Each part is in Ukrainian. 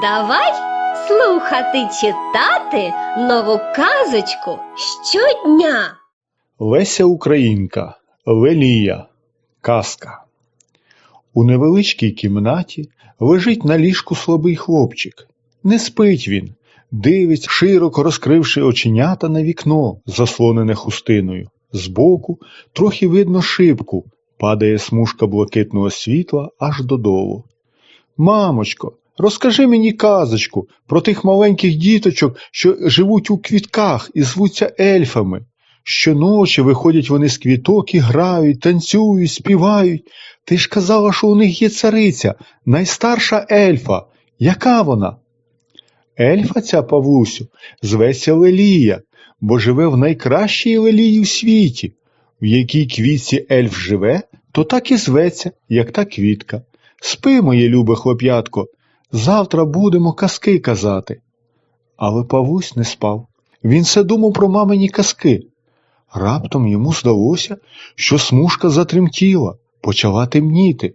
Давай слухати читати нову казочку щодня. Леся Українка, Лелія, казка. У невеличкій кімнаті лежить на ліжку слабий хлопчик. Не спить він, дивиться, широко розкривши оченята на вікно, заслонене хустиною. Збоку трохи видно шибку, падає смужка блакитного світла аж додолу. Мамочко, розкажи мені казочку про тих маленьких діточок, що живуть у квітках і звуться ельфами. Щоночі виходять вони з квіток і грають, танцюють, співають. Ти ж казала, що у них є цариця, найстарша ельфа. Яка вона? Ельфа ця Павлусю зветься Лелія, бо живе в найкращій лелії у світі. В якій квітці ельф живе, то так і зветься, як та квітка. Спи, моє любе хлоп'ятко, завтра будемо казки казати. Але Павлусь не спав. Він все думав про мамині казки. Раптом йому здалося, що смужка затремтіла, почала темніти,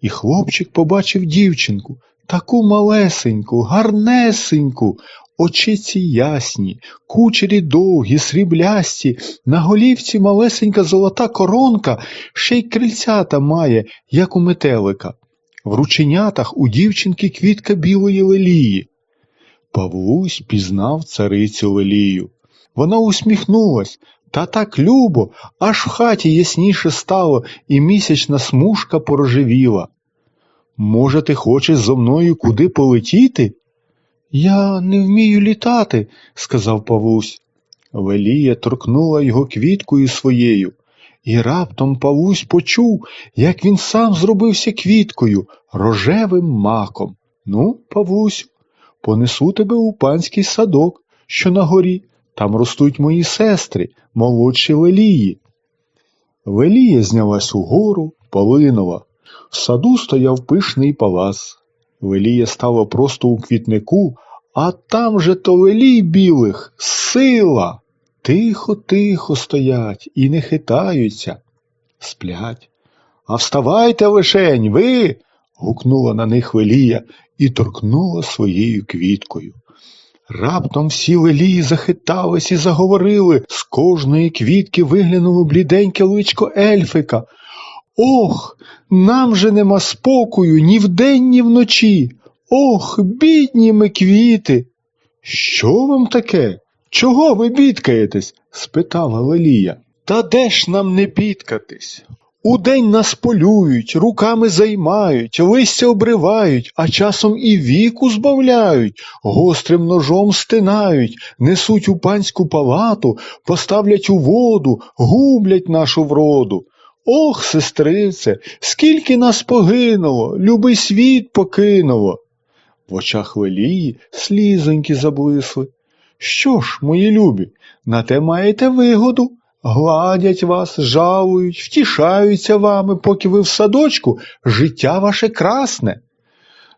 і хлопчик побачив дівчинку, таку малесеньку, гарнесеньку, очиці ясні, кучері довгі, сріблясті, на голівці малесенька золота коронка, ще й крильцята має, як у метелика. В рученятах у дівчинки квітка білої лелії. Павлусь пізнав царицю Лелію. Вона усміхнулась, та так любо, аж в хаті ясніше стало, і місячна смужка порожевіла. Може, ти хочеш зо мною куди полетіти? Я не вмію літати, сказав Павусь. Велія торкнула його квіткою своєю, і раптом Павусь почув, як він сам зробився квіткою, рожевим маком. Ну, Павусю, понесу тебе у панський садок, що на горі. Там ростуть мої сестри, молодші Лелії. Велія знялась угору, полинова. В саду стояв пишний палац. Велія стала просто у квітнику, а там же то велій білих сила. Тихо, тихо стоять і не хитаються, сплять. А вставайте лишень, ви. гукнула на них Велія і торкнула своєю квіткою. Раптом всі лелії захитались і заговорили, з кожної квітки виглянуло бліденьке личко ельфика. Ох, нам же нема спокою ні вдень, ні вночі. Ох, бідні ми квіти. Що вам таке? Чого ви бідкаєтесь? спитала Лелія. Та де ж нам не бідкатись? Удень нас полюють, руками займають, листя обривають, а часом і віку збавляють, гострим ножом стинають, несуть у панську палату, поставлять у воду, гублять нашу вроду. Ох, сестрице, скільки нас погинуло, любий світ покинуло. В очах Велії слізоньки заблисли. Що ж, мої любі, на те маєте вигоду. Гладять вас, жалують, втішаються вами, поки ви в садочку, життя ваше красне.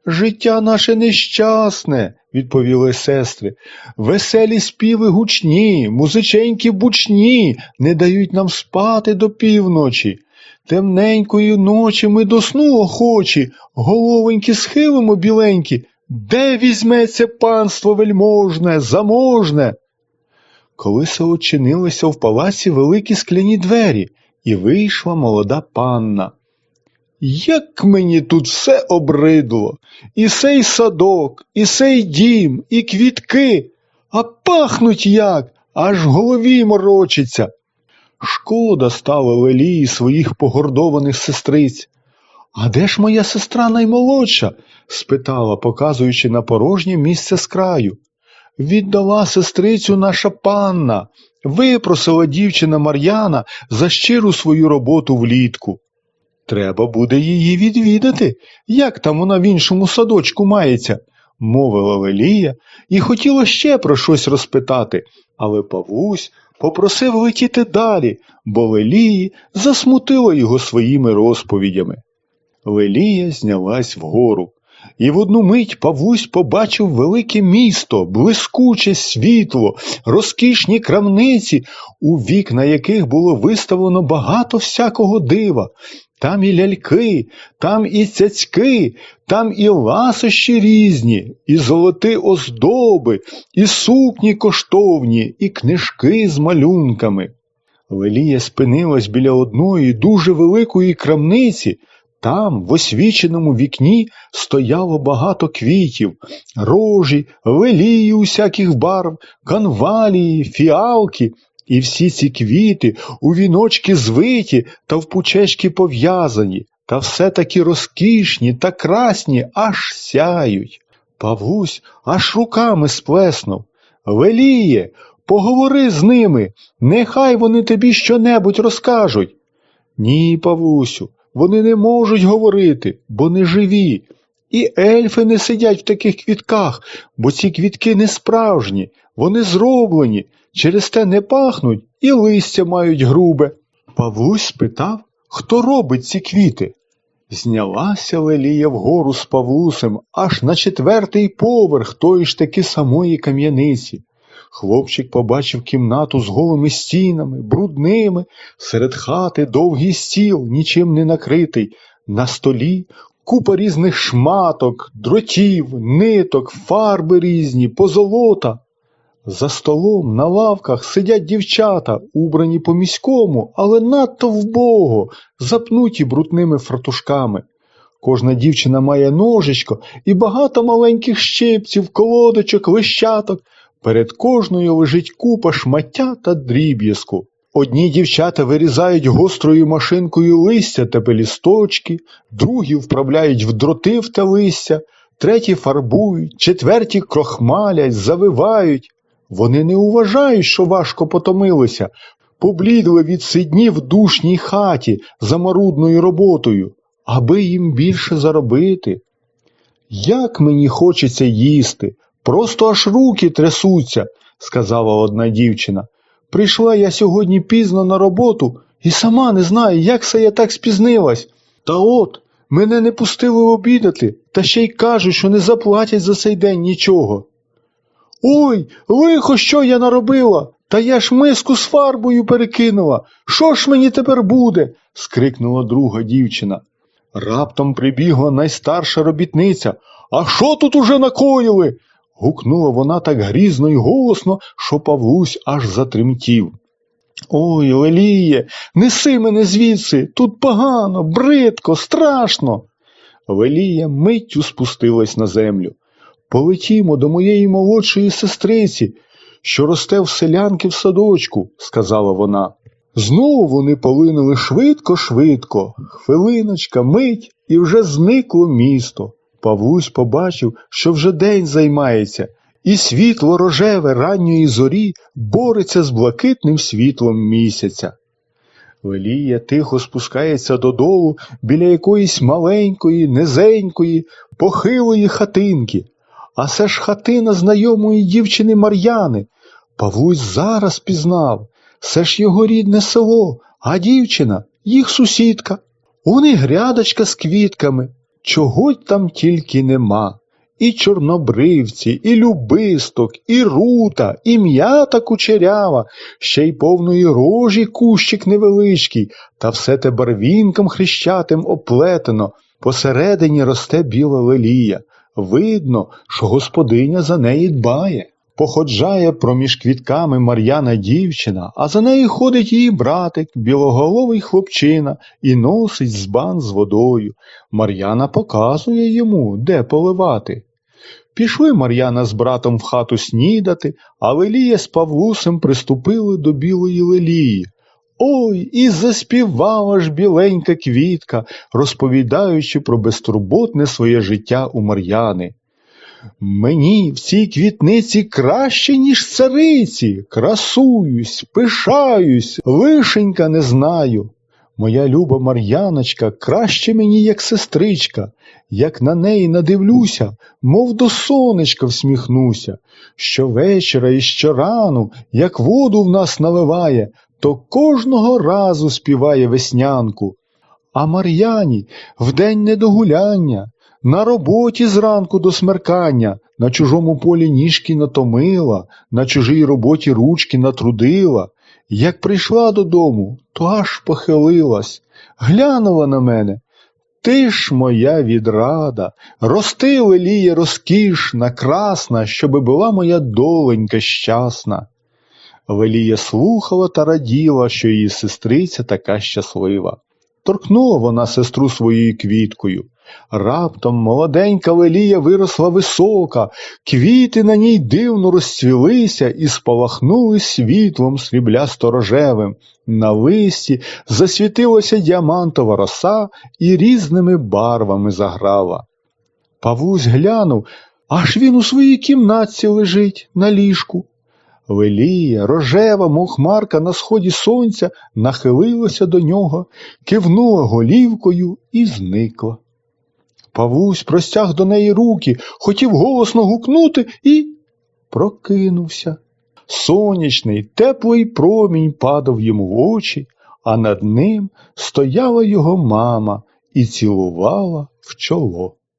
Життя наше нещасне, відповіли сестри. Веселі співи гучні, музиченькі бучні, не дають нам спати до півночі. Темненької ночі ми до сну охочі, головоньки схилимо біленькі. Де візьметься панство вельможне, заможне? Колись очинилися в палаці великі скляні двері, і вийшла молода панна. Як мені тут все обридло, і сей садок, і сей дім, і квітки, а пахнуть як, аж в голові морочиться. Шкода стало Лелії своїх погордованих сестриць. А де ж моя сестра наймолодша? спитала, показуючи на порожнє місце з краю. Віддала сестрицю наша панна, випросила дівчина Мар'яна за щиру свою роботу влітку. Треба буде її відвідати, як там вона в іншому садочку мається, мовила Лелія і хотіла ще про щось розпитати, але Павусь попросив летіти далі, бо Лелії засмутила його своїми розповідями. Лелія знялась вгору. І в одну мить Павлусь побачив велике місто, блискуче світло, розкішні крамниці, у вікна яких було виставлено багато всякого дива, там і ляльки, там і цяцьки, там і ласощі різні, і золоті оздоби, і сукні коштовні, і книжки з малюнками. Лелія спинилась біля одної дуже великої крамниці. Там, в освіченому вікні, стояло багато квітів, рожі, лелії усяких барв, канвалії, фіалки, і всі ці квіти у віночки звиті та в пучечки пов'язані, та все такі розкішні та красні, аж сяють. Павлусь аж руками сплеснув. Веліє, поговори з ними, нехай вони тобі щонебудь розкажуть. Ні, Павлусю, вони не можуть говорити, бо не живі. І ельфи не сидять в таких квітках, бо ці квітки не справжні, вони зроблені, через те не пахнуть і листя мають грубе. Павлусь спитав, хто робить ці квіти. Знялася Лелія вгору з Павлусем аж на четвертий поверх тої ж таки самої кам'яниці. Хлопчик побачив кімнату з голими стінами, брудними, серед хати довгий стіл, нічим не накритий, на столі купа різних шматок, дротів, ниток, фарби різні, позолота. За столом на лавках сидять дівчата, убрані по міському, але надто вбого, запнуті брудними фартушками. Кожна дівчина має ножичко і багато маленьких щипців, колодочок, лищаток. Перед кожною лежить купа шмаття та дріб'язку. Одні дівчата вирізають гострою машинкою листя та пелісточки, другі вправляють в дроти та листя, треті фарбують, четверті крохмалять, завивають. Вони не уважають, що важко потомилися, поблідли від сидні в душній хаті за марудною роботою, аби їм більше заробити. Як мені хочеться їсти, просто аж руки трясуться, сказала одна дівчина. Прийшла я сьогодні пізно на роботу і сама не знаю, як це я так спізнилась. Та от, мене не пустили обідати, та ще й кажуть, що не заплатять за цей день нічого. Ой, лихо, що я наробила? Та я ж миску з фарбою перекинула. Що ж мені тепер буде? скрикнула друга дівчина. Раптом прибігла найстарша робітниця. А що тут уже накоїли? Гукнула вона так грізно й голосно, що Павлусь аж затремтів. Ой, Леліє, неси мене звідси, тут погано, бридко, страшно. Велія миттю спустилась на землю. Полетімо до моєї молодшої сестриці, що росте в селянки в садочку, сказала вона. Знову вони полинули швидко-швидко, хвилиночка, мить, і вже зникло місто. Павлусь побачив, що вже день займається, і світло рожеве ранньої зорі бореться з блакитним світлом місяця. Велія тихо спускається додолу біля якоїсь маленької, низенької, похилої хатинки. А це ж хатина знайомої дівчини Мар'яни. Павлусь зараз пізнав. Це ж його рідне село, а дівчина їх сусідка. У них грядочка з квітками. Чого там тільки нема. І чорнобривці, і любисток, і рута, і м'ята кучерява, ще й повної рожі кущик невеличкий, та все те барвінком хрещатим оплетено. Посередині росте біла лелія. Видно, що господиня за неї дбає. Походжає проміж квітками Мар'яна дівчина, а за нею ходить її братик, білоголовий хлопчина, і носить збан з водою. Мар'яна показує йому, де поливати. Пішли Мар'яна з братом в хату снідати, а Лелія з Павлусем приступили до білої лелії. Ой, і заспівала ж біленька квітка, розповідаючи про безтурботне своє життя у Мар'яни. Мені в цій квітниці краще, ніж цариці, красуюсь, пишаюсь, лишенька не знаю. Моя люба Мар'яночка краще мені, як сестричка, як на неї надивлюся, мов до сонечка всміхнуся. Щовечора і щорану, як воду в нас наливає, то кожного разу співає веснянку. А Мар'яні вдень недогуляння, на роботі зранку до смеркання, на чужому полі ніжки натомила, на чужій роботі ручки натрудила. Як прийшла додому, то аж похилилась, глянула на мене. Ти ж моя відрада, рости, леліє розкішна, красна, щоби була моя доленька щасна. Велія слухала та раділа, що її сестриця така щаслива. Торкнула вона сестру своєю квіткою. Раптом молоденька Велія виросла висока, квіти на ній дивно розцвілися і спалахнули світлом сріблясто-рожевим. На листі засвітилася діамантова роса і різними барвами заграла. Павлусь глянув, аж він у своїй кімнатці лежить на ліжку. Велія, рожева, мов хмарка на сході сонця, нахилилася до нього, кивнула голівкою і зникла. Павлусь простяг до неї руки, хотів голосно гукнути і прокинувся. Сонячний, теплий промінь падав йому в очі, а над ним стояла його мама і цілувала в чоло.